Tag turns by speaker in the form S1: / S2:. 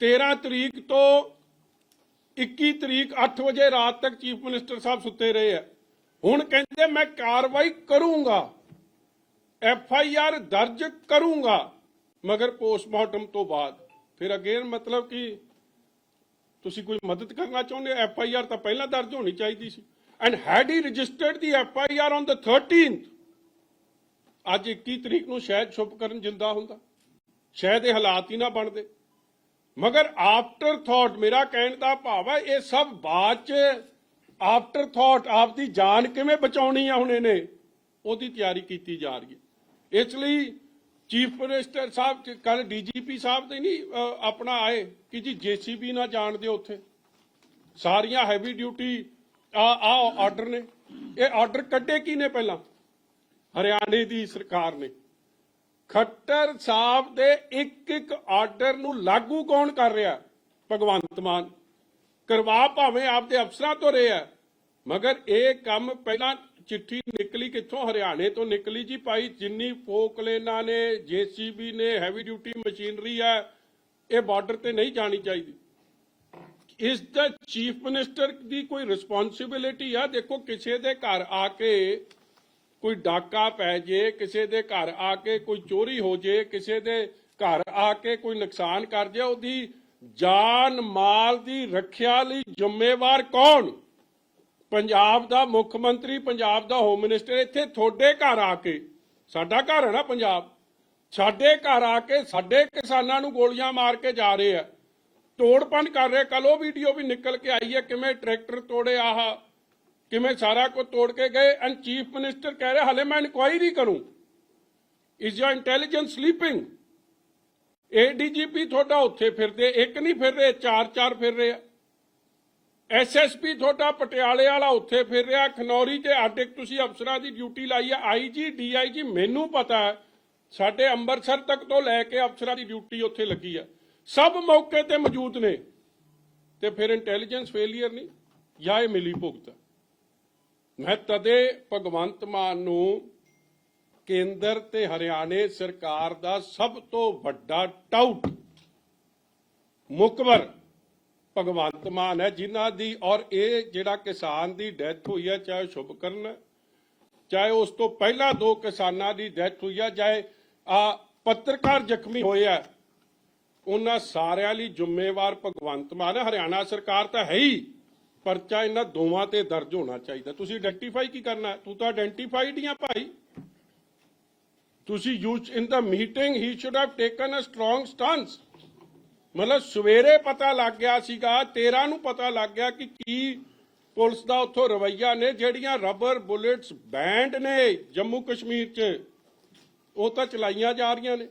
S1: 13 ਤਰੀਕ ਤੋਂ 21 ਤਰੀਕ 8 ਵਜੇ ਰਾਤ ਤੱਕ ਚੀਫ ਮਿਨਿਸਟਰ ਸਾਹਿਬ ਸੁੱਤੇ ਰਹੇ ਆ। ਹੁਣ ਕਹਿੰਦੇ ਮੈਂ ਕਾਰਵਾਈ ਕਰੂੰਗਾ। ਐਫ ਆਈ ਆਰ ਦਰਜ ਕਰੂੰਗਾ। ਮਗਰ ਪੋਸਟਮਾਰਟਮ ਤੋਂ ਬਾਅਦ। ਫਿਰ ਅਗੇਨ ਮਤਲਬ ਕਿ ਤੁਸੀਂ ਕੋਈ ਮਦਦ ਕਰਨਾ ਚਾਹੁੰਦੇ ਐਫ ਆਈ ਆਰ ਤਾਂ ਪਹਿਲਾਂ ਦਰਜ ਹੋਣੀ ਚਾਹੀਦੀ ਸੀ। And had he registered the F I R on the 13th ਅੱਜ 21 ਤਰੀਕ ਨੂੰ ਸ਼ਾਇਦ ਸ਼ੁਭਕਰਨ ਜਿੰਦਾ ਹੁੰਦਾ। ਸ਼ਾਇਦ ਇਹ ਹਾਲਾਤ ਹੀ ਨਾ ਬਣਦੇ। ਮਗਰ ਆਫਟਰ ਥਾਟ ਮੇਰਾ ਕਹਿਣ ਦਾ ਭਾਵ ਹੈ, ਇਹ ਸਭ ਬਾਅਦ ਚ ਆਫਟਰ ਥਾਟ ਆਪਦੀ ਜਾਨ ਕਿਵੇਂ ਬਚਾਉਣੀ ਆ ਹੁਣ ਇਹਨੇ? ਉਹਦੀ ਤਿਆਰੀ ਕੀਤੀ ਜਾ ਰਹੀ ਹੈ। ਇਸ ਲਈ ਚੀਫ ਮਿਨਿਸਟਰ ਸਾਹਿਬ ਕੱਲ ਡੀਜੀਪੀ ਸਾਹਿਬ ਤੇ ਨਹੀਂ ਆਪਣਾ ਆਏ ਕਿ ਜੀ ਜੀਸੀਬੀ ਨਾ ਜਾਣ ਦਿਓ ਉੱਥੇ। ਸਾਰੀਆਂ ਹੈਵੀ ਡਿਊਟੀ ਆ ਆ ਆਰਡਰ ਨੇ। ਇਹ ਆਰਡਰ ਕੱਢੇ ਕੀ ਨੇ ਪਹਿਲਾਂ? ਹਰਿਆਣੇ ਦੀ ਸਰਕਾਰ ਨੇ। ਖੱਟਰ ਸਾਹਿਬ ਦੇ ਇੱਕ ਇੱਕ ਆਰਡਰ ਨੂੰ ਲਾਗੂ ਕੌਣ ਕਰ ਰਿਹਾ? ਭਗਵੰਤ ਮਾਨ। ਕਰਵਾ ਭਾਵੇਂ ਆਪਦੇ ਅਫਸਰਾਂ ਤੋਂ ਰਿਹਾ। ਮਗਰ ਇਹ ਕੰਮ ਪਹਿਲਾਂ ਚਿੱਠੀ ਨਿਕਲੀ ਕਿੱਥੋਂ? ਹਰਿਆਣੇ ਤੋਂ ਨਿਕਲੀ ਜੀ ਭਾਈ। ਜਿੰਨੀ ਫੋਕਲੇਨਾ ਨੇ, ਜੀਸੀਬੀ ਨੇ ਹੈਵੀ ਡਿਊਟੀ ਮਸ਼ੀਨਰੀ ਹੈ ਇਹ ਬਾਰਡਰ ਤੇ ਨਹੀਂ ਜਾਣੀ ਚਾਹੀਦੀ। ਇਸ ਦਾ ਚੀਫ ਮਿਨਿਸਟਰ ਦੀ ਕੋਈ ਰਿਸਪੌਂਸਿਬਿਲਿਟੀ ਆ? ਦੇਖੋ, ਕਿਸੇ ਦੇ ਘਰ ਆ ਕੇ ਕੋਈ ਡਾਕਾ ਪੈ ਜੇ, ਕਿਸੇ ਦੇ ਘਰ ਆ ਕੇ ਕੋਈ ਚੋਰੀ ਹੋ ਜੇ, ਕਿਸੇ ਦੇ ਘਰ ਆ ਕੇ ਕੋਈ ਨੁਕਸਾਨ ਕਰ ਜੇ, ਉਹਦੀ ਜਾਨ ਮਾਲ ਦੀ ਰੱਖਿਆ ਲਈ ਜ਼ਿੰਮੇਵਾਰ ਕੌਣ? ਪੰਜਾਬ ਦਾ ਮੁੱਖ ਮੰਤਰੀ, ਪੰਜਾਬ ਦਾ ਹੋਮ ਮਿਨਿਸਟਰ ਇੱਥੇ ਤੁਹਾਡੇ ਘਰ ਆ ਕੇ, ਸਾਡਾ ਘਰ ਹੈ ਨਾ ਪੰਜਾਬ, ਸਾਡੇ ਘਰ ਆ ਕੇ ਸਾਡੇ ਕਿਸਾਨਾਂ ਨੂੰ ਗੋਲੀਆਂ ਮਾਰ ਕੇ ਜਾ ਰਹੇ ਆ, ਤੋੜਪਨ ਕਰ ਰਹੇ ਕੱਲ ਉਹ ਵੀਡੀਓ ਵੀ ਨਿਕਲ ਕੇ ਆਈ ਹੈ, ਕਿਵੇਂ ਟਰੈਕਟਰ ਤੋੜੇ ਆਹ ਕਿਵੇਂ ਸਾਰਾ ਕੁਝ ਤੋੜ ਕੇ ਗਏ ਐਂਡ ਚੀਫ ਮਿਨਿਸਟਰ ਕਹਿ ਰਿਹਾ, ਹਲੇ ਮੈਂ ਇਨਕੁਆਇਰੀ ਕਰੂੰ। Is your intelligence sleeping ADGP ਤੁਹਾਡਾ ਉੱਥੇ ਫਿਰਦੇ ਇੱਕ ਨਹੀਂ ਫਿਰ ਰਹੇ, ਚਾਰ ਚਾਰ ਫਿਰ ਰਹੇ ਆ। ਐਸਐਸਪੀ ਤੁਹਾਡਾ ਪਟਿਆਲੇ ਵਾਲਾ ਉੱਥੇ ਫਿਰ ਰਿਹਾ, ਖਨੌਰੀ ਤੇ ਅੱਡ ਇੱਕ ਤੁਸੀਂ ਅਫਸਰਾਂ ਦੀ ਡਿਊਟੀ ਲਾਈ ਆ ਆਈਜੀ ਡੀਆਈਜੀ ਮੈਨੂੰ ਪਤਾ ਸਾਡੇ ਅੰਮ੍ਰਿਤਸਰ ਤੱਕ ਤੋਂ ਲੈ ਕੇ ਅਫਸਰਾਂ ਦੀ ਡਿਊਟੀ ਉੱਥੇ ਲੱਗੀ ਆ। ਸਭ ਮੌਕੇ ਤੇ ਮੌਜੂਦ ਨੇ, ਤੇ ਫਿਰ ਇੰਟੈਲੀਜੈਂਸ ਫੇਲਿਅਰ ਨਹੀਂ, ਜਾਂ ਇਹ ਮਿਲੀ ਭੁਗਤ? ਮੈਂ ਤਦੇ ਭਗਵੰਤ ਮਾਨ ਨੂੰ ਕੇਂਦਰ ਤੇ ਹਰਿਆਣੇ ਸਰਕਾਰ ਦਾ ਸਭ ਤੋਂ ਵੱਡਾ ਟਾਊਟ ਮੁਕਬਰ ਭਗਵੰਤ ਮਾਨ ਹੈ, ਜਿਨ੍ਹਾਂ ਦੀ ਔਰ ਇਹ ਜਿਹੜਾ ਕਿਸਾਨ ਦੀ ਡੈਥ ਹੋਈ ਹੈ ਚਾਹੇ ਸ਼ੁਭਕਰਨ, ਚਾਹੇ ਉਸ ਤੋਂ ਪਹਿਲਾਂ ਦੋ ਕਿਸਾਨਾਂ ਦੀ ਡੈਥ ਹੋਈ ਹੈ ਚਾਹੇ ਆ ਪੱਤਰਕਾਰ ਜ਼ਖਮੀ ਹੋਇਆ ਉਹਨਾਂ ਸਾਰਿਆਂ ਲਈ ਜ਼ਿੰਮੇਵਾਰ ਭਗਵੰਤ ਮਾਨ ਹੈ। ਹਰਿਆਣਾ ਸਰਕਾਰ ਤਾਂ ਹੈ ਹੀ। ਪਰਚਾ ਇਹਨਾਂ ਦੋਵਾਂ ਤੇ ਦਰਜ ਹੋਣਾ ਚਾਹੀਦਾ। ਤੁਸੀਂ ਆਇਡੈਂਟੀਫਾਈ ਕੀ ਕਰਨਾ ਤੂੰ ਤਾਂ ਆਇਡੈਂਟੀਫਾਈਡ ਹੀ ਆ ਭਾਈ। ਤੁਸੀਂ use in the meeting he should have taken a strong stance ਮਤਲਬ ਸਵੇਰੇ ਪਤਾ ਲੱਗ ਗਿਆ ਸੀਗਾ 13 ਨੂੰ ਪਤਾ ਲੱਗ ਗਿਆ ਕਿ ਕੀ ਪੁਲਿਸ ਦਾ ਉੱਥੋਂ ਰਵਈਆ ਨੇ, ਜਿਹੜੀਆਂ ਰਬਰ ਬੁਲੇਟਸ ਬੈਂਡ ਨੇ ਜੰਮੂ ਕਸ਼ਮੀਰ 'ਚ। ਉਹ ਤਾਂ ਚਲਾਈਆਂ ਜਾ ਰਹੀਆਂ ਨੇ।